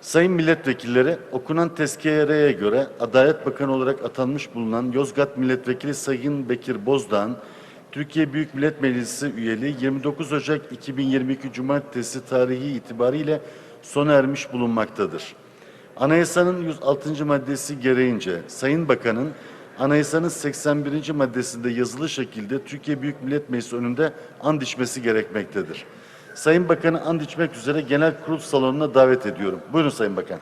Sayın milletvekilleri, okunan tezkereye göre Adalet Bakanı olarak atanmış bulunan Yozgat Milletvekili Sayın Bekir Bozdağ'ın Türkiye Büyük Millet Meclisi üyeliği 29 Ocak 2022 Cumartesi tarihi itibariyle sona ermiş bulunmaktadır. Anayasanın 106. maddesi gereğince Sayın Bakan'ın Anayasanın 81. maddesinde yazılı şekilde Türkiye Büyük Millet Meclisi önünde and içmesi gerekmektedir. Sayın Bakan'ı and içmek üzere genel kurul salonuna davet ediyorum. Buyurun Sayın Bakan.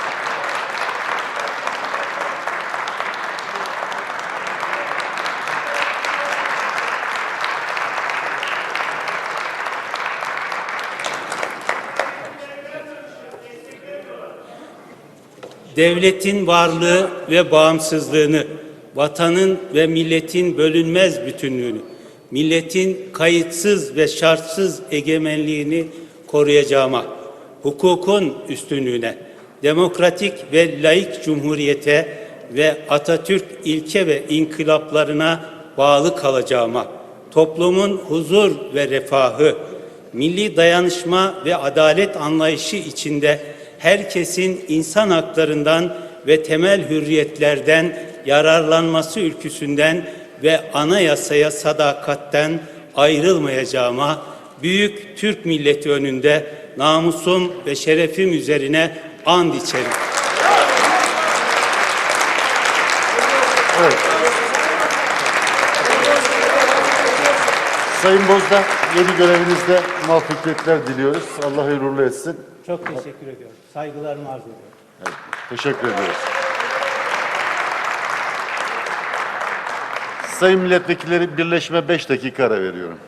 devletin varlığı ve bağımsızlığını, vatanın ve milletin bölünmez bütünlüğünü, milletin kayıtsız ve şartsız egemenliğini koruyacağıma, hukukun üstünlüğüne, demokratik ve laik cumhuriyete ve Atatürk ilke ve inkılaplarına bağlı kalacağıma, toplumun huzur ve refahı, milli dayanışma ve adalet anlayışı içinde herkesin insan haklarından ve temel hürriyetlerden yararlanması ülküsünden ve anayasaya sadakatten ayrılmayacağıma büyük Türk milleti önünde namusum ve şerefim üzerine and içerim. Sayın Bozdağ, yeni görevinizde muvaffakiyetler diliyoruz. Allah hayırlı etsin. Çok teşekkür ediyorum. Saygılarımı arz ediyorum. Evet, teşekkür ediyoruz. Sayın milletvekilleri birleşme 5 dakika ara veriyorum.